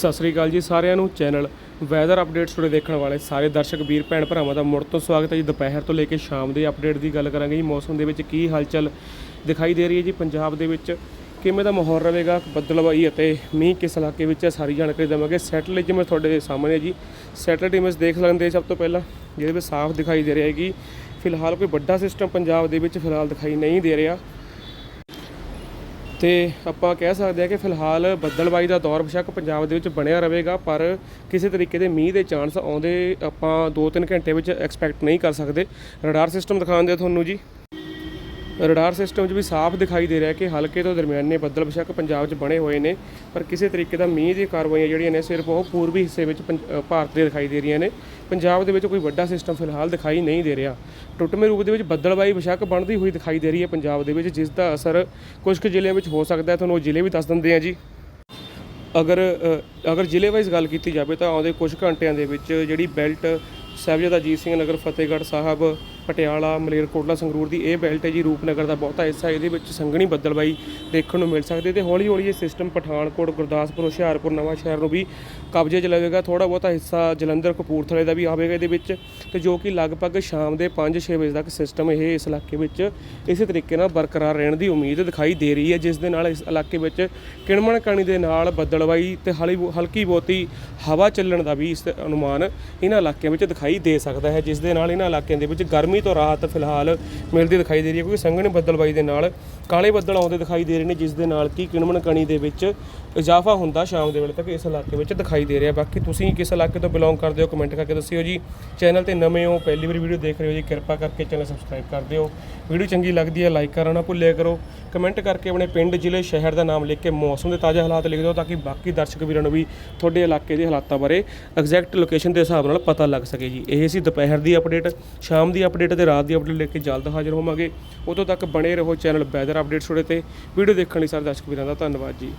ਸਤਿ ਸ੍ਰੀ ਅਕਾਲ ਜੀ ਸਾਰਿਆਂ ਨੂੰ। ਚੈਨਲ ਵੈਦਰ ਅਪਡੇਟਸ ਟੁਡੇ ਦੇਖਣ ਵਾਲੇ ਸਾਰੇ ਦਰਸ਼ਕ, ਵੀਰ, ਭੈਣ, ਭਰਾਵਾਂ ਦਾ ਮੁੜ ਤੋਂ ਸਵਾਗਤ ਹੈ ਜੀ। ਦੁਪਹਿਰ ਤੋਂ ਲੈ ਕੇ ਸ਼ਾਮ ਦੇ ਅਪਡੇਟ ਦੀ ਗੱਲ ਕਰਾਂਗੇ ਜੀ। ਮੌਸਮ ਦੇ ਵਿੱਚ ਕੀ ਹਲਚਲ ਦਿਖਾਈ ਦੇ ਰਹੀ ਹੈ ਜੀ? ਪੰਜਾਬ ਦੇ ਵਿੱਚ ਕਿਵੇਂ ਦਾ ਮਾਹੌਲ ਰਹੇਗਾ? ਬੱਦਲਵਾਈ ਅਤੇ ਮੀਂਹ ਕਿਸ ਇਲਾਕੇ ਵਿੱਚ ਹੈ? ਸਾਰੀ ਜਾਣਕਾਰੀ ਦੇਵਾਂਗੇ। ਸੈਟਲਾਈਟ ਇਮੇਜ ਤੁਹਾਡੇ ਸਾਹਮਣੇ ਹੈ ਜੀ। ਸੈਟਲਾਈਟ ਇਮੇਜ ਦੇਖ ਲੈਂਦੇ ਸਭ ਤੋਂ ਪਹਿਲਾਂ। ਜਿਹਦੇ ਵਿੱਚ ਸਾਫ਼ ਦਿਖਾਈ ਦੇ ਰਿਹਾ ਹੈ ਕਿ ਫਿਲਹਾਲ ਕੋਈ ਵੱਡਾ ਸਿਸਟਮ ਪੰਜਾਬ ਦੇ ਵਿੱਚ ਫਿਲਹਾਲ ਦਿਖਾਈ ਨਹੀਂ ਦੇ ਰਿਹਾ। ਤੇ ਆਪਾਂ ਕਹਿ ਸਕਦੇ ਹਾਂ ਕਿ ਫਿਲਹਾਲ ਬੱਦਲਬਾਈ ਦਾ ਦੌਰ ਬੇਸ਼ੱਕ ਪੰਜਾਬ ਦੇ ਵਿੱਚ ਬਣਿਆ ਰਹੇਗਾ, ਪਰ ਕਿਸੇ ਤਰੀਕੇ ਦੇ ਮੀਂਹ ਦੇ ਚਾਂਸ ਆਉਂਦੇ ਆਪਾਂ 2-3 ਘੰਟੇ ਵਿੱਚ ਐਕਸਪੈਕਟ ਨਹੀਂ ਕਰ ਸਕਦੇ। ਰਡਾਰ ਸਿਸਟਮ ਦਿਖਾਉਂਦੇ ਆ ਤੁਹਾਨੂੰ ਜੀ। ਰਡਾਰ ਸਿਸਟਮ 'ਚ ਵੀ ਸਾਫ਼ ਦਿਖਾਈ ਦੇ ਰਿਹਾ ਕਿ ਹਲਕੇ ਤੋਂ ਦਰਮਿਆਨੇ ਬੱਦਲ ਬੇਸ਼ੱਕ ਪੰਜਾਬ 'ਚ ਬਣੇ ਹੋਏ ਨੇ, ਪਰ ਕਿਸੇ ਤਰੀਕੇ ਦਾ ਮੀਂਹ ਦੀ ਕਾਰਵਾਈਆਂ ਜਿਹੜੀਆਂ ਨੇ ਸਿਰਫ ਉਹ ਪੂਰਬੀ ਹਿੱਸੇ ਵਿੱਚ ਪੰਜ- ਭਾਰਤ ਦੇ ਦਿਖਾਈ ਦੇ ਰਹੀਆਂ ਨੇ। ਪੰਜਾਬ ਦੇ ਵਿੱਚ ਕੋਈ ਵੱਡਾ ਸਿਸਟਮ ਫਿਲਹਾਲ ਦਿਖਾਈ ਨਹੀਂ ਦੇ ਰਿਹਾ। ਟੁੱਟਵੇਂ ਰੂਪ ਦੇ ਵਿੱਚ ਬੱਦਲਬਾਈ ਬੇਸ਼ੱਕ ਬਣਦੀ ਹੋਈ ਦਿਖਾਈ ਦੇ ਰਹੀ ਹੈ ਪੰਜਾਬ ਦੇ ਵਿੱਚ, ਜਿਸ ਦਾ ਅਸਰ ਕੁਝ ਕੁ ਜ਼ਿਲ੍ਹਿਆਂ ਵਿੱਚ ਹੋ ਸਕਦਾ ਹੈ। ਤੁਹਾਨੂੰ ਉਹ ਜ਼ਿਲ੍ਹੇ ਵੀ ਦੱਸ ਦਿੰਦੇ ਆ ਜੀ। ਅਗਰ ਅਗਰ ਜ਼ਿਲ੍ਹੇ ਵਾਈਜ਼ ਗੱਲ ਕੀਤੀ ਜਾਵੇ ਤਾਂ ਆਉਂਦੇ ਕੁਝ ਘੰਟਿਆਂ ਦੇ ਵਿੱਚ ਜਿਹੜੀ ਬੈਲਟ ਸਾਹਿਬਜ਼ਾਦਾ ਅਜੀਤ ਸਿੰਘ ਨਗਰ, ਫਤਿਹਗੜ੍ਹ ਸਾਹਿਬ ਪਟਿਆਲਾ ਮਲੇਰਕੋਟਲਾ ਸੰਗਰੂਰ ਦੀ ਇਹ ਬੈਲਟ ਹੈ ਜੀ ਰੂਪਨਗਰ ਦਾ ਬਹੁਤਾ ਹਿੱਸਾ। ਇਹਦੇ ਵਿੱਚ ਸੰਘਣੀ ਬੱਦਲਬਾਈ ਦੇਖਣ ਨੂੰ ਮਿਲ ਸਕਦੀ ਹੈ ਤੇ ਹੌਲੀ ਹੌਲੀ ਇਹ ਸਿਸਟਮ ਪਠਾਨਕੋਟ, ਗੁਰਦਾਸਪੁਰ, ਹੁਸ਼ਿਆਰਪੁਰ, ਨਵਾਂ ਸ਼ਹਿਰ ਨੂੰ ਵੀ ਕਬਜ਼ੇ 'ਚ ਲਵੇਗਾ। ਥੋੜਾ ਬਹੁਤਾ ਹਿੱਸਾ ਜਲੰਧਰ, ਕਪੂਰਥਲੇ ਦਾ ਵੀ ਆਵੇਗਾ ਇਹਦੇ ਵਿੱਚ ਤੇ ਜੋ ਕਿ ਲਗਭਗ ਸ਼ਾਮ ਦੇ 5-6 ਵਜੇ ਤੱਕ ਸਿਸਟਮ ਇਹ ਇਸ ਇਲਾਕੇ ਵਿੱਚ ਇਸੇ ਤਰੀਕੇ ਨਾਲ ਬਰਕਰਾਰ ਰਹਿਣ ਦੀ ਉਮੀਦ ਦਿਖਾਈ ਦੇ ਰਹੀ ਹੈ, ਜਿਸ ਦੇ ਨਾਲ ਇਸ ਇਲਾਕੇ ਵਿੱਚ ਕਿਣਮਣ ਕਣੀ ਦੇ ਨਾਲ ਬੱਦਲਬਾਈ ਤੇ ਹਲੀ ਹਲਕੀ ਬਹੁਤੀ ਹਵਾ ਚੱਲਣ ਦਾ ਵੀ ਇਸ ਅਨੁਮਾਨ ਇਹਨਾਂ ਇਲਾਕਿਆਂ ਵਿੱਚ ਦਿਖਾਈ ਦੇ ਸਕਦਾ ਹੈ, ਜਿਸ ਦੇ ਨਾਲ ਇਹਨਾਂ ਇਲਾਕਿਆਂ ਦੇ ਵਿੱਚ ਗਰਮੀ ਤੋਂ ਰਾਹਤ ਫਿਲਹਾਲ ਮਿਲਦੀ ਦਿਖਾਈ ਦੇ ਰਹੀ ਹੈ, ਕਿਉਂਕਿ ਸੰਘਣੀ ਬੱਦਲਬਾਈ ਦੇ ਨਾਲ ਕਾਲੇ ਬੱਦਲ ਆਉਂਦੇ ਦਿਖਾਈ ਦੇ ਰਹੇ ਨੇ, ਜਿਸ ਦੇ ਨਾਲ ਕਿ ਕਿਣਮਣ ਕਣੀ ਦੇ ਵਿੱਚ ਇਜ਼ਾਫਾ ਹੁੰਦਾ ਸ਼ਾਮ ਦੇ ਵੇਲੇ ਤੱਕ ਇਸ ਇਲਾਕੇ ਵਿੱਚ ਦਿਖਾਈ ਦੇ ਰਿਹਾ। ਬਾਕੀ ਤੁਸੀਂ ਕਿਸ ਇਲਾਕੇ ਤੋਂ ਬਿਲੋਂਗ ਕਰਦੇ ਹੋ ਕਮੈਂਟ ਕਰਕੇ ਦੱਸਿਓ ਜੀ। ਚੈਨਲ ਤੇ ਨਵੇਂ ਹੋ, ਪਹਿਲੀ ਵਾਰੀ ਵੀਡੀਓ ਦੇਖ ਰਹੇ ਹੋ ਜੀ, ਕਿਰਪਾ ਕਰਕੇ ਚੈਨਲ ਸਬਸਕ੍ਰਾਈਬ ਕਰ ਦਿਓ। ਵੀਡੀਓ ਚੰਗੀ ਲੱਗਦੀ ਹੈ ਲਾਈਕ ਕਰਨਾ ਨਾ ਭੁੱਲਿਆ ਕਰੋ। ਕਮੈਂਟ ਕਰਕੇ ਆਪਣੇ ਪਿੰਡ, ਜ਼ਿਲ੍ਹੇ, ਸ਼ਹਿਰ ਦਾ ਨਾਮ ਲਿਖ ਕੇ ਮੌਸਮ ਦੇ ਤਾਜ਼ਾ ਹਾਲਾਤ ਲਿਖ ਦਿਓ ਤਾਂ ਕਿ ਬਾਕੀ ਦਰਸ਼ਕ ਵੀਰਾਂ ਨੂੰ ਵੀ ਤੁਹਾਡੇ ਇਲਾਕੇ ਦੇ ਹਾਲਾਤਾਂ ਬਾਰੇ ਐਗਜ਼ੈਕਟ ਲੋਕੇਸ਼ਨ ਦੇ ਹਿਸਾਬ ਨਾਲ ਪਤਾ ਲੱਗ ਸਕੇ ਜੀ। ਇਹ ਸੀ ਦੁਪਹਿਰ ਦੀ ਅਪਡੇਟ ਸ਼ਾਮ ਦੀ ਅਪਡੇਟ ਤੇ ਰਾਤ ਦੀ ਅਪਡੇਟ ਲੈ ਕੇ ਜਲਦ ਹਾਜ਼ਰ ਹੋਵਾਂਗੇ। ਉਦੋਂ ਤੱਕ ਬਣੇ ਰਹੋ ਚੈਨਲ ਵੈਦਰ ਅਪਡੇਟਸ ਉੜੇ ਤੇ। ਵੀਡੀਓ ਦੇਖਣ ਲਈ ਸਾਰੇ ਦਰਸ਼ਕ ਵੀਰਾਂ ਦਾ ਧੰਨਵਾਦ ਜੀ।